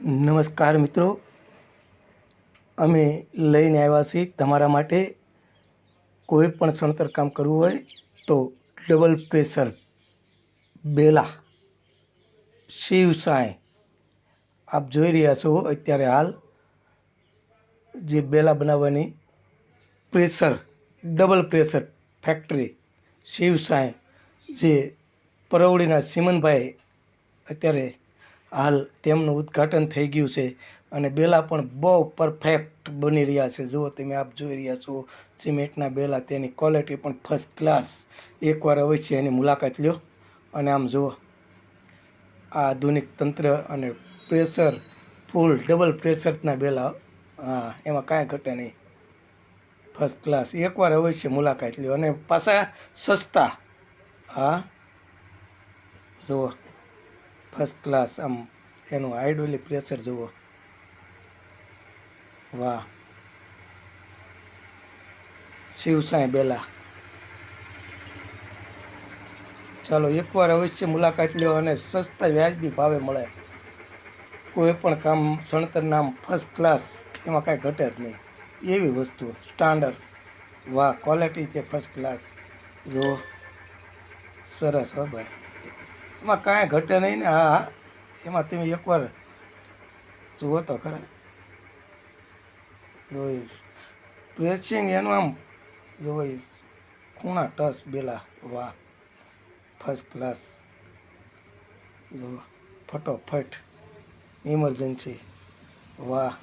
નમસ્કાર મિત્રો. અમે લઈને આવ્યા છીએ તમારા માટે કોઈ પણ સણતર કામ કરવું હોય તો ડબલ પ્રેશર, બેલા, શિવ સાંઈ, આપ જોઈ રહ્યા છો અત્યારે હાલ જે બેલા બનાવવાની pressure, double pressure factory, Shiv Sai જે પરવડીના સિમનભાઈ અત્યારે હાલ તેમનું ઉદ્ઘાટન થઈ ગયું છે અને બેલા પણ બહુ પરફેક્ટ બની રહ્યા છે. જુઓ તમે, આપ જોઈ રહ્યા છો, સિમેન્ટના બેલા, તેની ક્વોલિટી પણ ફર્સ્ટ ક્લાસ એકવાર અવશ્ય એની મુલાકાત લ્યો અને આમ જુઓ, આ આધુનિક તંત્ર અને પ્રેશર ફૂલ ડબલ પ્રેશરના બેલા, હા, એમાં કાંઈ ઘટે નહીં. ફર્સ્ટ ક્લાસ એકવાર અવશ્ય મુલાકાત લ્યો અને પાછા સસ્તા, હા, જુઓ. ફર્સ્ટ ક્લાસ આમ એનું હાઇડ્રોલિક પ્રેશર જુઓ. વાહ. શિવસાઈ બેલા. ચાલો, એકવાર અવશ્ય મુલાકાત લો અને સસ્તા વ્યાજબી ભાવે મળે. કોઈ પણ કામ, સણતર નામ ફર્સ્ટ ક્લાસ એમાં કાંઈ ઘટે જ નહીં. એવી વસ્તુ સ્ટાન્ડર્ડ વાહ ક્વોલિટી છે ફર્સ્ટ ક્લાસ જુઓ. સરસ હો ભાઈ. એમાં કાંઈ ઘટે નહીં ને, હા હા. એમાં તમે એકવાર જુઓ તો ખરા. જોઈ પ્રેસિંગ એનું આમ જોઈ ખૂણા ટસ બેલા, વાહ ફર્સ્ટ ક્લાસ જો ફટોફટ ઇમરજન્સી વાહ.